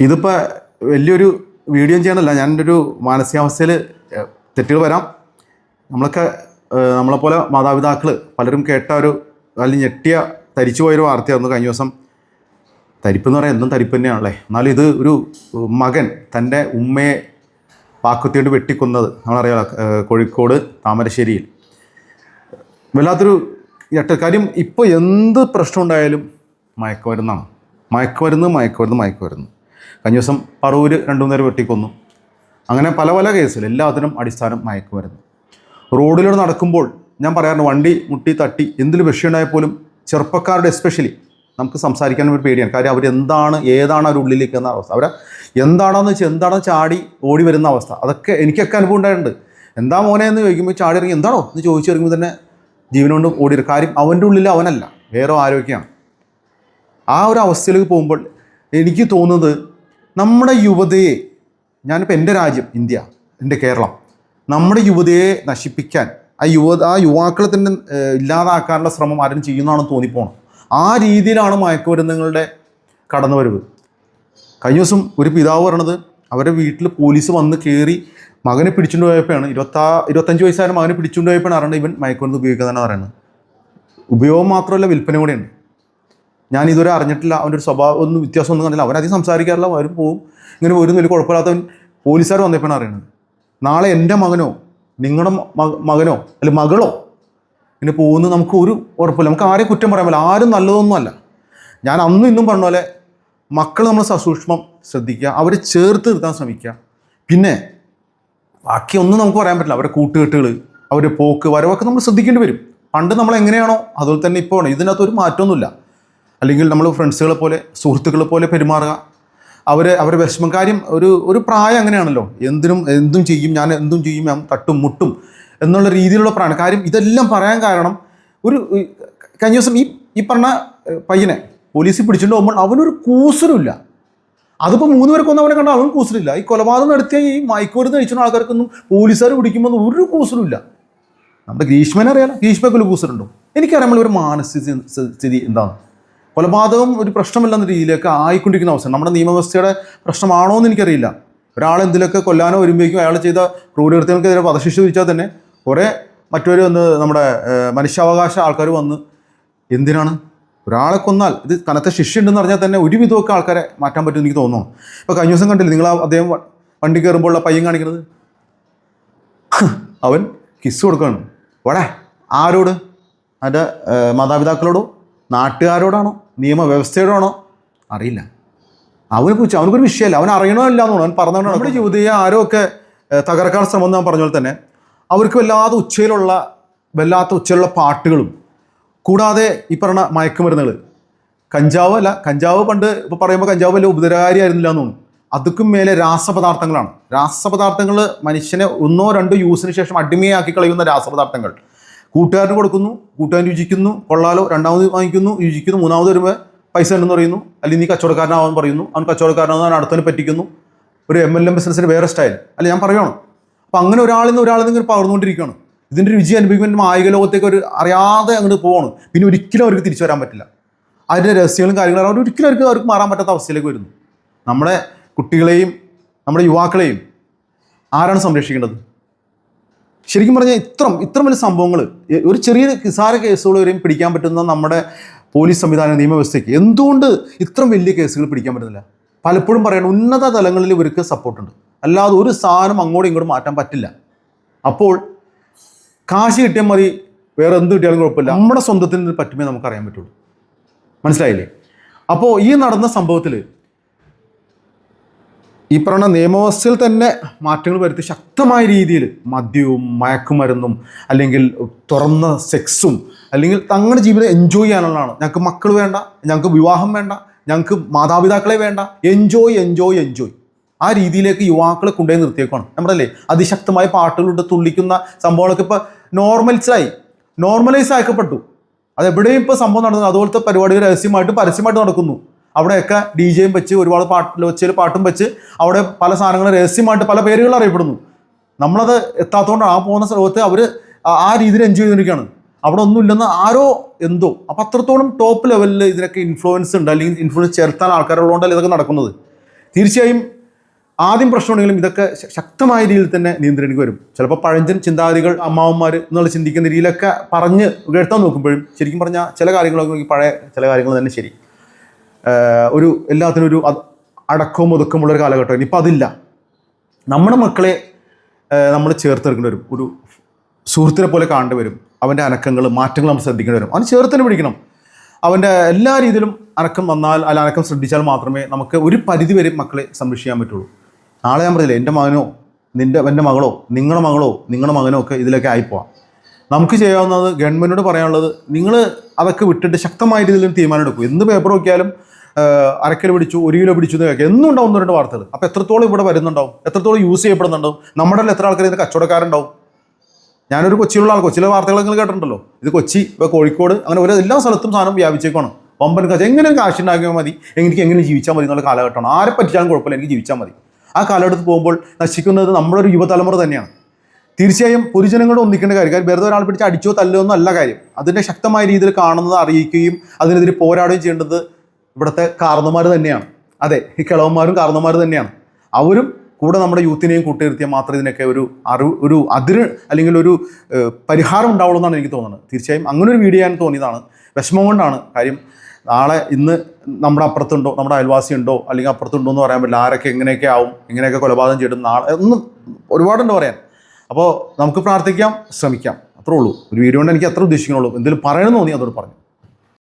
ഇതിപ്പോൾ വലിയൊരു വീഡിയോ ചെയ്യണമല്ല ഞാൻ എന്റെ ഒരു മാനസികാവസ്ഥയിൽ തെറ്റുകൾ വരാം. നമ്മളൊക്കെ നമ്മളെപ്പോലെ മാതാപിതാക്കൾ പലരും കേട്ട ഒരു അല്ലെങ്കിൽ ഞെട്ടിയ തരിച്ചു പോയൊരു വാർത്തയായിരുന്നു കഴിഞ്ഞ ദിവസം. തരിപ്പ് എന്ന് പറയാൻ എന്തും തരിപ്പ് തന്നെയാണല്ലേ. എന്നാലും ഇത് ഒരു മകൻ തന്റെ ഉമ്മയെ പാക്കുത്തിയോട് വെട്ടിക്കൊന്നത് നമ്മളറിയാം കോഴിക്കോട് താമരശ്ശേരിയിൽ. വല്ലാത്തൊരു ഞെട്ട കാര്യം ഇപ്പോൾ എന്ത് പ്രശ്നം ഉണ്ടായാലും മയക്കുമരുന്നാണ്. മയക്കുമരുന്ന് മയക്കുമരുന്ന് മയക്കുമരുന്ന്. കഴിഞ്ഞ ദിവസം പറവൂര് രണ്ടു നേരം വെട്ടിക്കൊന്നു. അങ്ങനെ പല പല കേസിൽ എല്ലാത്തിനും അടിസ്ഥാനം മയക്കുമരുന്ന്. റോഡിലൂടെ നടക്കുമ്പോൾ ഞാൻ പറയാറുണ്ട് വണ്ടി മുട്ടി തട്ടി എന്തിലും വിഷയമുണ്ടായാൽ പോലും ചെറുപ്പക്കാരുടെ എസ്പെഷ്യലി നമുക്ക് സംസാരിക്കാൻ ഒരു പേടിയാണ്. കാര്യം അവരെന്താണ് ഏതാണ് അവർ ഉള്ളിലേക്ക് എന്ന അവസ്ഥ. അവരെ എന്താണെന്ന് വെച്ചാൽ എന്താണെന്ന് ചാടി ഓടി വരുന്ന അവസ്ഥ. അതൊക്കെ എനിക്കൊക്കെ അനുഭവം ഉണ്ടായിട്ടുണ്ട്. എന്താ മോനെ എന്ന് ചോദിക്കുമ്പോൾ ചാടി ഇറങ്ങി എന്താണോ? എന്ന് ചോദിച്ചു ഇറങ്ങുമ്പോൾ തന്നെ ജീവനോണ്ട് ഓടി കാര്യം അവന്റെ ഉള്ളിൽ അവനല്ല വേറെ ആരോഗ്യമാണ്. ആ ഒരു അവസ്ഥയിലേക്ക് പോകുമ്പോൾ എനിക്ക് തോന്നുന്നത് നമ്മുടെ യുവതയെ ഞാനിപ്പോൾ എന്റെ രാജ്യം ഇന്ത്യ എന്റെ കേരളം നമ്മുടെ യുവതയെ നശിപ്പിക്കാൻ ആ യുവ ആ യുവാക്കളെ തന്നെ ഇല്ലാതാക്കാനുള്ള ശ്രമം ആരും ചെയ്യുന്നതാണെന്ന് തോന്നിപ്പോണം. ആ രീതിയിലാണ് മയക്കുമരുന്നുകളുടെ കടന്നുവരവ്. കഴിഞ്ഞ ദിവസം ഒരു പിതാവ് പറയണത് അവരുടെ വീട്ടിൽ പോലീസ് വന്ന് കയറി മകനെ പിടിച്ചുകൊണ്ട് പോയപ്പോഴാണ് ഇരുപത്താ ഇരുപത്തഞ്ച് വയസ്സായ മകനെ പിടിച്ചുകൊണ്ട് പോയപ്പോഴാണ് ഇവൻ മയക്കുമരുന്ന് ഉപയോഗിക്കുന്നതെന്നാണ് പറയുന്നത്. ഉപയോഗം മാത്രമല്ല വിൽപ്പന കൂടെയുണ്ട്. ഞാൻ ഇതുവരെ അറിഞ്ഞിട്ടില്ല. അവന്റെ ഒരു സ്വഭാവം ഒന്നും വ്യത്യാസം ഒന്നും കണ്ടില്ല. അവനധികം സംസാരിക്കാറില്ല. അവർ പോവും. ഇങ്ങനെ ഒരു വലിയ കുഴപ്പമില്ലാത്തവൻ പോലീസുകാർ വന്നപ്പോഴാണ് അറിയണത്. നാളെ എന്റെ മകനോ നിങ്ങളുടെ മകനോ അല്ലെ മകളോ ഇങ്ങനെ പോകുന്നത് നമുക്ക് ഒരു ഉറപ്പില്ല. നമുക്ക് ആരെയും കുറ്റം പറയാൻ പറ്റില്ല. ആരും നല്ലതൊന്നുമല്ല. ഞാൻ അന്നും ഇന്നും പറഞ്ഞ പോലെ മക്കൾ നമ്മൾ സസൂക്ഷ്മം ശ്രദ്ധിക്കുക. അവരെ ചേർത്ത് നിർത്താൻ ശ്രമിക്കുക. പിന്നെ ബാക്കി ഒന്നും നമുക്ക് പറയാൻ പറ്റില്ല. അവരുടെ കൂട്ടുകെട്ടുകൾ അവരുടെ പോക്ക് വരവൊക്കെ നമ്മൾ ശ്രദ്ധിക്കേണ്ടി വരും. പണ്ട് നമ്മൾ എങ്ങനെയാണോ അതുപോലെ തന്നെ ഇപ്പോൾ ഇതിനകത്തൊരു മാറ്റമൊന്നുമില്ല. അല്ലെങ്കിൽ നമ്മൾ ഫ്രണ്ട്സുകളെ പോലെ സുഹൃത്തുക്കളെ പോലെ പെരുമാറുക. അവർ അവരുടെ വിഷമം. കാര്യം ഒരു ഒരു പ്രായം അങ്ങനെയാണല്ലോ. എന്തിനും എന്തും ചെയ്യും ഞാൻ എന്തും ചെയ്യും ഞാൻ തട്ടും മുട്ടും എന്നുള്ള രീതിയിലുള്ള പ്രായം കാര്യം ഇതെല്ലാം പറയാൻ കാരണം ഒരു കഴിഞ്ഞ ദിവസം ഈ ഈ പറഞ്ഞ പയ്യനെ പോലീസിൽ പിടിച്ചിട്ട് പോകുമ്പോൾ അവനൊരു കൂസലുമില്ല. അതിപ്പോൾ മൂന്ന് പേർക്ക് ഒന്നും അവനെ കണ്ടാൽ അവൻ കൂസലില്ല. ഈ കൊലപാതകം നടത്തിയ ഈ മയക്കുമരുന്ന് കഴിച്ചുന്ന ആൾക്കാർക്കൊന്നും പോലീസുകാർ പിടിക്കുമ്പോൾ ഒരു കൂസലുമില്ല. നമ്മുടെ ഗ്രീഷ്മനെ അറിയാലോ. ഗ്രീഷ്മക്കൊരു കൂസലുണ്ടോ. എനിക്കറിയാം നമ്മളൊരു മാനസിക സ്ഥി- സ്ഥിതി എന്താണ്. കൊലപാതകം ഒരു പ്രശ്നമല്ലെന്ന രീതിയിലേക്ക് ആയിക്കൊണ്ടിരിക്കുന്ന അവസ്ഥ നമ്മുടെ നിയമവ്യവസ്ഥയുടെ പ്രശ്നമാണോ എന്ന് എനിക്കറിയില്ല. ഒരാൾ എന്തിലൊക്കെ കൊല്ലാനോ വരുമ്പോഴേക്കും അയാൾ ചെയ്ത ക്രൂരകൃത്യങ്ങൾക്കെതിരെ വധശിക്ഷ വിധിച്ചാൽ തന്നെ കുറേ മറ്റൊരു വന്ന് നമ്മുടെ മനുഷ്യാവകാശ ആൾക്കാർ വന്ന് എന്തിനാണ്? ഒരാളെ കൊന്നാൽ ഇത് കനത്ത ശിക്ഷ ഉണ്ടെന്ന് പറഞ്ഞാൽ തന്നെ ഒരുവിധമൊക്കെ ആൾക്കാരെ മാറ്റാൻ പറ്റും എനിക്ക് തോന്നുന്നു. ഇപ്പോൾ കഴിഞ്ഞ ദിവസം കണ്ടില്ല നിങ്ങൾ അദ്ദേഹം വണ്ടി കയറുമ്പോൾ ഉള്ള പയ്യൻ കാണിക്കുന്നത്? അവൻ കിസ് കൊടുക്കുകയാണ്. വടേ ആരോട്? അതിന്റെ മാതാപിതാക്കളോടോ? നാട്ടുകാരോടാണോ? നിയമവ്യവസ്ഥയോടാണോ? അറിയില്ല. അവനെ കുറിച്ച് അവനക്കൊരു വിഷയമല്ല. അവൻ അറിയണമല്ല ഇല്ല എന്ന് അവൻ പറഞ്ഞു നമ്മുടെ ജീവിതയെ ആരോ തകർക്കാൻ ശ്രമം ഞാൻ പറഞ്ഞ പോലെ തന്നെ അവർക്ക് വല്ലാതെ ഉച്ചയിലുള്ള വല്ലാത്ത ഉച്ചയിലുള്ള പാട്ടുകളും കൂടാതെ ഈ പറഞ്ഞ മയക്കുമരുന്നുകൾ. കഞ്ചാവ് അല്ല കഞ്ചാവ് പണ്ട് ഇപ്പോൾ പറയുമ്പോൾ കഞ്ചാവ് വലിയ ഉപദ്രവകാരിയായിരുന്നില്ല എന്ന് തോന്നുന്നു. അതുക്കും മേലെ രാസപദാർത്ഥങ്ങളാണ്. രാസപദാർത്ഥങ്ങൾ മനുഷ്യനെ ഒന്നോ രണ്ടോ യൂസിന് ശേഷം അടിമയാക്കി കളയുന്ന രാസപദാർത്ഥങ്ങൾ. കൂട്ടുകാരന് കൊടുക്കുന്നു കൂട്ടുകാരൻ രുചിക്കുന്നു കൊള്ളാലോ രണ്ടാമത് വാങ്ങിക്കുന്നു രുചിക്കുന്നു മൂന്നാമത് വരുമ്പോൾ പൈസ ഉണ്ടെന്ന് പറയുന്നു. അല്ലെങ്കിൽ നീ കച്ചവടക്കാരനാവാൻ പറയുന്നു. അവൻ കച്ചവടക്കാരനാവാൻ അടുത്തതിന് പറ്റിക്കുന്നു. ഒരു എം എൽ എം ബിസിനസ്സിന് വേറെ സ്റ്റൈൽ അല്ല ഞാൻ പറയുകയാണ് അപ്പം അങ്ങനെ ഒരാളിൽ നിന്ന് ഒരാളിൽ നിന്ന് പകർന്നുകൊണ്ടിരിക്കുകയാണ്. ഇതിന്റെ രുചി അനുഭവിക്കുമ്പോൾ മായിക ലോകത്തേക്ക് ഒരു അറിയാതെ അങ്ങോട്ട് പോവാണ്. പിന്നെ ഒരിക്കലും അവർക്ക് തിരിച്ചു വരാൻ പറ്റില്ല. അതിന്റെ രഹസ്യങ്ങളും കാര്യങ്ങളും അവർ ഒരിക്കലും അവർക്ക് അവർക്ക് മാറാൻ പറ്റാത്ത അവസ്ഥയിലേക്ക് വരുന്നു. നമ്മുടെ കുട്ടികളെയും നമ്മുടെ യുവാക്കളെയും ആരാണ് സംരക്ഷിക്കേണ്ടത്? ശരിക്കും പറഞ്ഞാൽ ഇത്ര ഇത്ര വലിയ സംഭവങ്ങൾ ഒരു ചെറിയ നിസാര കേസുകൾ വരെയും പിടിക്കാൻ പറ്റുന്ന നമ്മുടെ പോലീസ് സംവിധാന നിയമവ്യവസ്ഥയ്ക്ക് എന്തുകൊണ്ട് ഇത്രയും വലിയ കേസുകൾ പിടിക്കാൻ പറ്റുന്നില്ല? പലപ്പോഴും പറയണം ഉന്നത തലങ്ങളിൽ ഇവർക്ക് സപ്പോർട്ടുണ്ട്. അല്ലാതെ ഒരു സാധനം അങ്ങോട്ടും ഇങ്ങോട്ടും മാറ്റാൻ പറ്റില്ല. അപ്പോൾ കാശ് കിട്ടിയാൽ മതി വേറെ എന്ത് കിട്ടിയാലും കുഴപ്പമില്ല. നമ്മുടെ സ്വന്തത്തിന് പറ്റുമേ നമുക്ക് അറിയാൻ പറ്റുള്ളൂ. മനസ്സിലായില്ലേ? അപ്പോൾ ഈ നടന്ന സംഭവത്തിൽ ഈ പറഞ്ഞ നിയമവ്യവസ്ഥയിൽ തന്നെ മാറ്റങ്ങൾ വരുത്തി ശക്തമായ രീതിയിൽ മദ്യവും മയക്കുമരുന്നും അല്ലെങ്കിൽ തുറന്ന സെക്സും അല്ലെങ്കിൽ തങ്ങളുടെ ജീവിതം എൻജോയ് ചെയ്യാനുള്ളതാണ്. ഞങ്ങൾക്ക് മക്കൾ വേണ്ട ഞങ്ങൾക്ക് വിവാഹം വേണ്ട ഞങ്ങൾക്ക് മാതാപിതാക്കളെ വേണ്ട. എൻജോയ് എൻജോയ് എൻജോയ് ആ രീതിയിലേക്ക് യുവാക്കളെ കൊണ്ടുപോയി നിർത്തിയേക്കാണ് നമ്മളല്ലേ അതിശക്തമായ പാട്ടുകളിട്ട് തുള്ളിക്കുന്ന സംഭവങ്ങളൊക്കെ ഇപ്പോൾ നോർമൽസായി നോർമലൈസ് ആക്കപ്പെട്ടു. അതെവിടെയും ഇപ്പോൾ സംഭവം നടന്നു. അതുപോലത്തെ പരിപാടികൾ രഹസ്യമായിട്ട് പരസ്യമായിട്ട് നടക്കുന്നു. അവിടെയൊക്കെ ഡി ജെയും വെച്ച് ഒരുപാട് പാട്ടിൽ ഒച്ചയിൽ പാട്ടും വെച്ച് അവിടെ പല സാധനങ്ങളും രഹസ്യമായിട്ട് പല പേരുകൾ അറിയപ്പെടുന്നു. നമ്മളത് എത്താത്തതുകൊണ്ട് ആ പോകുന്ന സ്ഥലത്ത് അവർ ആ രീതിയിൽ എൻജോയ് ചെയ്തിരിക്കുകയാണ് അവിടെ ഒന്നും ഇല്ലെന്ന് ആരോ എന്തോ. അപ്പം അത്രത്തോളം ടോപ്പ് ലെവലിൽ ഇതിനൊക്കെ ഇൻഫ്ലുവൻസ് ഉണ്ട്. അല്ലെങ്കിൽ ഇൻഫ്ലുവൻസ് ചേർത്താൻ ആൾക്കാരുള്ളതുകൊണ്ടല്ലേ ഇതൊക്കെ നടക്കുന്നത്. തീർച്ചയായും ആദ്യം പ്രശ്നമുണ്ടെങ്കിലും ഇതൊക്കെ ശക്തമായ രീതിയിൽ തന്നെ നിയന്ത്രണിക്ക് വരും. ചിലപ്പോൾ പഴഞ്ചൻ ചിന്താഗതികൾ അമ്മാവന്മാർ എന്നുള്ള ചിന്തിക്കുന്ന രീതിയിലൊക്കെ പറഞ്ഞ് ഉയർത്താൻ നോക്കുമ്പോഴും ശരിക്കും പറഞ്ഞാൽ ചില കാര്യങ്ങളൊക്കെ പഴയ ചില കാര്യങ്ങൾ തന്നെ ശരി. ഒരു എല്ലാത്തിനും ഒരു അടക്കവും ഒതുക്കമുള്ള ഒരു കാലഘട്ടം. ഇപ്പം അതില്ല. നമ്മുടെ മക്കളെ നമ്മൾ ചേർത്തെടുക്കേണ്ടി വരും. ഒരു സുഹൃത്തിനെ പോലെ കാണേണ്ടി വരും. അവന്റെ അനക്കങ്ങൾ മാറ്റങ്ങൾ നമ്മൾ ശ്രദ്ധിക്കേണ്ടി വരും. അവന് ചേർത്തന്നെ പിടിക്കണം. അവന്റെ എല്ലാ രീതിയിലും അനക്കം വന്നാൽ അല്ല അനക്കം ശ്രദ്ധിച്ചാൽ മാത്രമേ നമുക്ക് ഒരു പരിധി വരെ മക്കളെ സംരക്ഷിക്കാൻ പറ്റുള്ളൂ. നാളെ ഞാൻ പറഞ്ഞില്ലേ എന്റെ മകനോ നിന്റെ എന്റെ മകളോ നിങ്ങളുടെ മകളോ നിങ്ങളുടെ മകനോ ഒക്കെ ഇതിലൊക്കെ ആയിപ്പോവാം നമുക്ക് ചെയ്യാവുന്നത് ഗവൺമെന്റിനോട് പറയാനുള്ളത് നിങ്ങൾ അതൊക്കെ വിട്ടിട്ട് ശക്തമായ രീതിയിൽ ഒരു തീരുമാനം എടുക്കും. എന്ത് പേപ്പർ നോക്കിയാലും ആഹ്, അരക്കിലോ പിടിച്ചു ഒരു കിലോ പിടിച്ചു എന്ന് കേൾക്കുക എന്നും ഉണ്ടാവും രണ്ട് വാർത്തകൾ. അപ്പോൾ എത്രത്തോളം ഇവിടെ വരുന്നുണ്ടാവും? എത്രത്തോളം യൂസ് ചെയ്യപ്പെടുന്നുണ്ടാവും? നമ്മുടെ എത്ര ആൾക്കാർ ഇതിന്റെ കച്ചവടക്കാരുണ്ടാവും? ഞാനൊരു കൊച്ചിയിലുള്ള ആൾ കൊച്ചിയിലെ വാർത്തകൾ നിങ്ങൾ കേട്ടിട്ടുണ്ടല്ലോ. ഇത് കൊച്ചി ഇപ്പോൾ കോഴിക്കോട് അങ്ങനെ ഓരോ എല്ലാ സ്ഥലത്തും സാധനം വ്യാപിച്ചേക്കാണ് വമ്പൻ കാശ് എങ്ങനെ കാശ് ഉണ്ടാക്കിയാൽ മതി. എനിക്ക് എങ്ങനെ ജീവിച്ചാൽ മതി എന്നുള്ള കാലഘട്ടമാണ്. ആരെ പറ്റിച്ചാലും കുഴപ്പമില്ല എനിക്ക് ജീവിച്ചാൽ മതി. ആ കാലഘട്ടത്തിൽ പോകുമ്പോൾ നശിക്കുന്നത് ഒരു യുവതലമുറ തന്നെയാണ്. തീർച്ചയായും പൊതുജനങ്ങളോട് ഒന്നിക്കേണ്ട കാര്യം കാര്യം വെറുതെ ഒരാൾ പിടിച്ച് അടിച്ചോ തല്ലോ ഒന്നും അല്ല കാര്യം. അതിന്റെ ശക്തമായ രീതിയിൽ കാണുന്നത് അറിയിക്കുകയും അതിനെതിരെ പോരാടുകയും ചെയ്യേണ്ടത് ഇവിടുത്തെ കാർന്നമാർ തന്നെയാണ്. അതെ ഈ കിളവന്മാരും കാർന്നമാർ തന്നെയാണ്. അവരും കൂടെ നമ്മുടെ യൂത്തിനെയും കൂട്ടിയിരുത്തിയാൽ മാത്രമേ ഇതിനൊക്കെ ഒരു അറിവ് ഒരു അതിര് അല്ലെങ്കിൽ ഒരു പരിഹാരം ഉണ്ടാവുള്ളൂ എന്നാണ് എനിക്ക് തോന്നുന്നത്. തീർച്ചയായും അങ്ങനെ ഒരു വീഡിയോ ഞാൻ തോന്നിയതാണ്. വിഷമം കൊണ്ടാണ്. കാര്യം നാളെ ഇന്ന് നമ്മുടെ അപ്പുറത്തുണ്ടോ? നമ്മുടെ അയൽവാസി ഉണ്ടോ അല്ലെങ്കിൽ അപ്പുറത്തുണ്ടോ എന്ന് പറയാൻ പറ്റില്ല. ആരൊക്കെ എങ്ങനെയൊക്കെ ആവും? എങ്ങനെയൊക്കെ കൊലപാതകം ചെയ്യും നാളെ. ഒന്നും ഒരുപാടുണ്ട് പറയാൻ. അപ്പോൾ നമുക്ക് പ്രാർത്ഥിക്കാം ശ്രമിക്കാം. അത്രേ ഉള്ളൂ. ഒരു വീഡിയോ കൊണ്ട് എനിക്ക് അത്ര ഉദ്ദേശിക്കണുള്ളൂ എന്തെങ്കിലും പറയണമെന്ന് തോന്നി അതോട് പറഞ്ഞു.